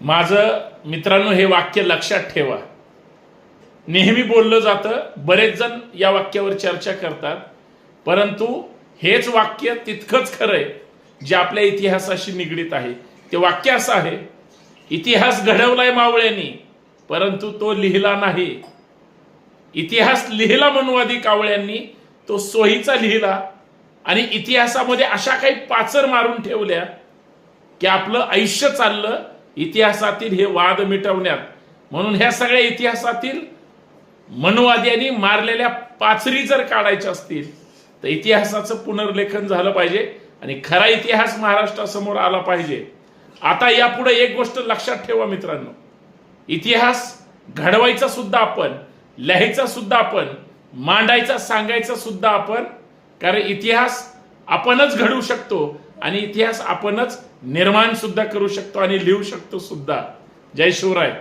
माझं मित्रांनो हे वाक्य लक्षात ठेवा. नेहमी बोललं जातं बरेच जण या वाक्यावर चर्चा करतात परंतु हेच वाक्य तितकंच खरं आहे जे आपल्या इतिहासाशी निगडीत आहे. ते वाक्य असं आहे इतिहास घडवलाय मावळ्यांनी परंतु तो लिहिला नाही. इतिहास लिहिला मनुवादी कावळ्यांनी तो सोयीचा लिहिला आणि इतिहासामध्ये अशा काही पाचर मारून ठेवल्या की आपलं आयुष्य चाललं इतिहासातील हे वाद मिटवण्यात. म्हणून ह्या सगळ्या इतिहासातील मनवाद्यांनी मारलेल्या पाचरी जर काढायच्या असतील तर इतिहासाचं पुनर्लेखन झालं पाहिजे आणि खरा इतिहास महाराष्ट्रासमोर आला पाहिजे. आता यापुढे एक गोष्ट लक्षात ठेवा मित्रांनो. इतिहास घडवायचा सुद्धा आपण लिहायचा सुद्धा आपण मांडायचा सांगायचा सुद्धा आपण कारण इतिहास आपणच घडवू शकतो. आणि इतिहास आपणच निर्माण सुद्धा करू शकतो आणि लिहू शकतो सुद्धा. जय शिवराय.